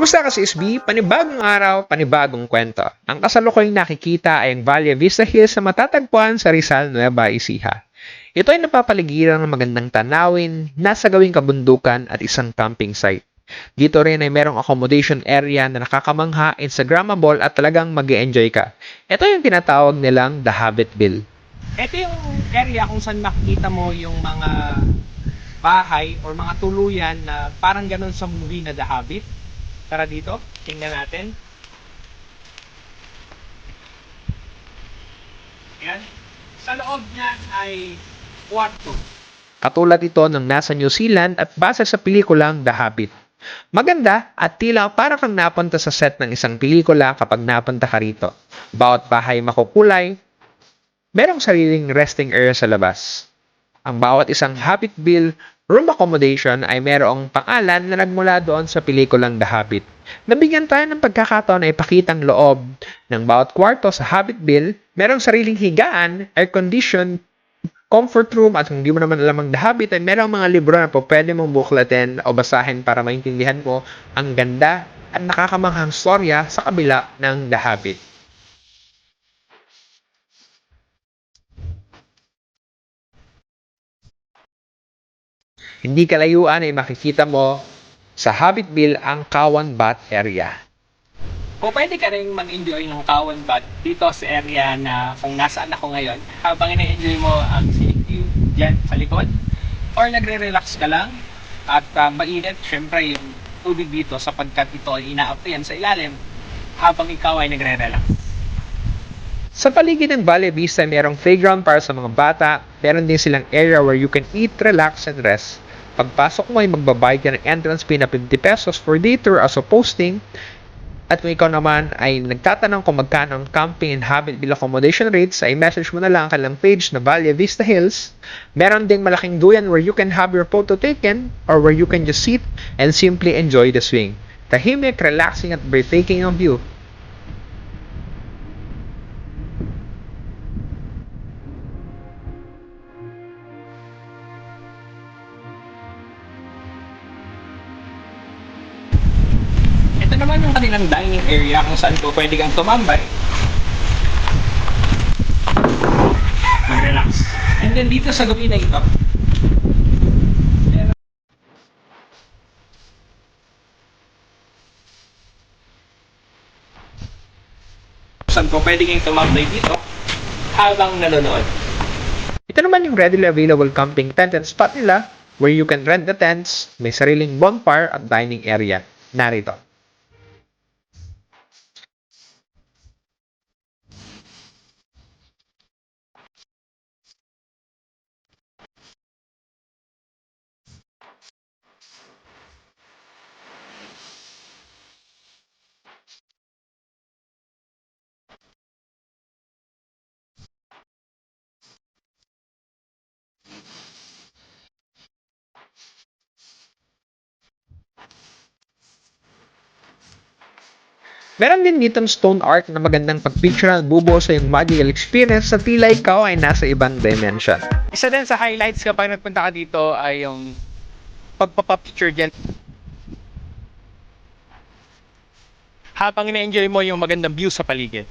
Kumusta ka si SB? Panibagong araw, panibagong kwento. Ang kasalukuyang nakikita ay ang Valle Vista Hills na matatagpuan sa Rizal, Nueva Ecija. Ito ay napapaligiran ng magandang tanawin, nasa gawing kabundukan at isang camping site. Dito rin ay merong accommodation area na nakakamangha, Instagrammable at talagang mag enjoy ka. Ito yung tinatawag nilang The Habbitville. Ito yung area kung saan makikita mo yung mga bahay or mga tuluyan na parang ganun sa movie na The Hobbit. Tara dito, tingnan natin. Yan. Sa loob niya ay kwarto. Katulad ito ng nasa New Zealand at base sa pelikulang The Hobbit. Maganda at tila para kang napunta sa set ng isang pelikula kapag napunta ka rito. Bawat bahay makukulay, merong sariling resting area sa labas. Ang bawat isang Habbitville room accommodation ay merong pangalan na nagmula doon sa pelikulang The Hobbit. Nabigyan tayo ng pagkakataon na ipakitang loob ng bawat kwarto sa Habbitville, merong sariling higaan, air-conditioned comfort room at kung di mo naman alam ang The Habit ay merong mga libro na po pwede mong buklatin o basahin para maintindihan mo ang ganda at nakakamanghang storya sa kabila ng The Habit. Hindi kalayuan ay makikita mo sa Habbitville ang Kawan Bat area. O pwede ka rin mag-enjoy ng Kawan Bat dito sa area na kung nasaan ako ngayon habang ina-enjoy mo ang scenic view dyan sa likod or nagre-relax ka lang at uh, mainit syempre yung tubig dito sapagkat ito ay inaapayan sa ilalim habang ikaw ay nagre-relax. Sa paligid ng Valle Vista, merong playground para sa mga bata. Meron din silang area where you can eat, relax, and rest. Pagpasok mo ay magbabayad ka ng entrance fee na 50 pesos for day tour as a posting. At kung ikaw naman ay nagtatanong kung magkano ang camping and habit bill accommodation rates, ay message mo na lang ang kanilang page na Valle Vista Hills. Meron ding malaking duyan where you can have your photo taken or where you can just sit and simply enjoy the swing. Tahimik, relaxing at breathtaking ang view. Naman yung kanilang dining area kung saan po pwede kang tumambay. Mag-relax. And then dito sa gabi na ito, saan po pwede kang tumambay dito habang nanonood. Ito naman yung readily available camping tent and spot nila where you can rent the tents, may sariling bonfire at dining area. Narito. Meron din ditong stone art na magandang pagpicture at bubuo sa yung magical experience sa tila ikaw ay nasa ibang dimension. Isa din sa highlights kapag nagpunta ka dito ay yung pagpapapicture dyan. Habang ina-enjoy mo yung magandang view sa paligid.